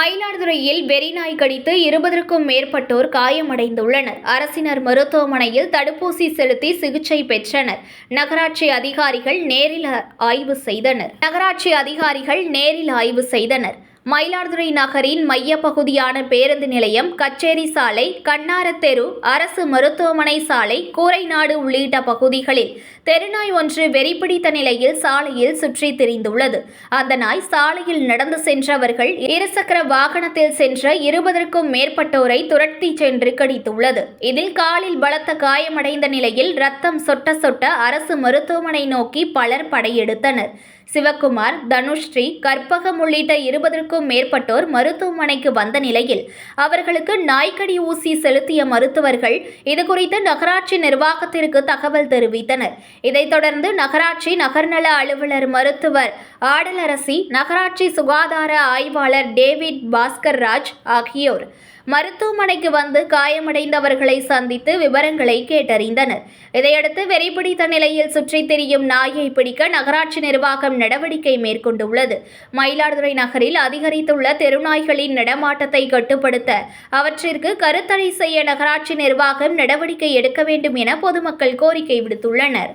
மயிலாடுதுறையில் வெறிநாய் கடித்து இருபதற்கும் மேற்பட்டோர் காயமடைந்துள்ளனர். அரசினர் மருத்துவமனையில் தடுப்பூசி செலுத்தி சிகிச்சை பெற்றனர். நகராட்சி அதிகாரிகள் நேரில் ஆய்வு செய்தனர். நகராட்சி அதிகாரிகள் நேரில் ஆய்வு செய்தனர். மயிலாடுதுறை நகரின் மையப்பகுதியான பேருந்து நிலையம் கச்சேரி சாலை கண்ணாரத்தெரு அரசு மருத்துவமனை சாலை கூரைநாடு உள்ளிட்ட பகுதிகளில் தெருநாய் ஒன்று வெறிபிடித்த நிலையில் சாலையில் சுற்றி திரிந்துள்ளது. அந்த நாய் சாலையில் நடந்து சென்றவர்கள் இருசக்கர வாகனத்தில் சென்ற இருபதற்கும் மேற்பட்டோரை துரத்தி சென்று கடித்துள்ளது. இதில் காலில் பலத்த காயமடைந்த நிலையில் ரத்தம் சொட்ட சொட்ட அரசு மருத்துவமனை நோக்கி பலர் படையெடுத்தனர். சிவக்குமார் தனுஸ்ரீ கற்பகம் உள்ளிட்ட இருபதற்கும் மேற்பட்டோர் மருத்துவமனைக்கு வந்த நிலையில் அவர்களுக்கு நாய்க்கடி ஊசி செலுத்திய மருத்துவர்கள் இதுகுறித்து நகராட்சி நிர்வாகத்திற்கு தகவல் தெரிவித்தனர். இதைத் தொடர்ந்து நகராட்சி நகர்நல அலுவலர் மருத்துவர் ஆடலரசி நகராட்சி சுகாதார ஆய்வாளர் டேவிட் பாஸ்கர் ராஜ் ஆகியோர் மருத்துவமனைக்கு வந்து காயமடைந்தவர்களை சந்தித்து விவரங்களை கேட்டறிந்தனர். இதையடுத்து வெறிபிடித்த நிலையில் சுற்றித் திரியும் நாயை பிடிக்க நகராட்சி நிர்வாகம் நடவடிக்கை மேற்கொண்டுள்ளது. மயிலாடுதுறை நகரில் அதிகரித்துள்ள தெருநாய்களின் நடமாட்டத்தை கட்டுப்படுத்த அவற்றிற்கு கருத்தடை செய்ய நகராட்சி நிர்வாகம் நடவடிக்கை எடுக்க வேண்டும் என பொதுமக்கள் கோரிக்கை விடுத்துள்ளனர்.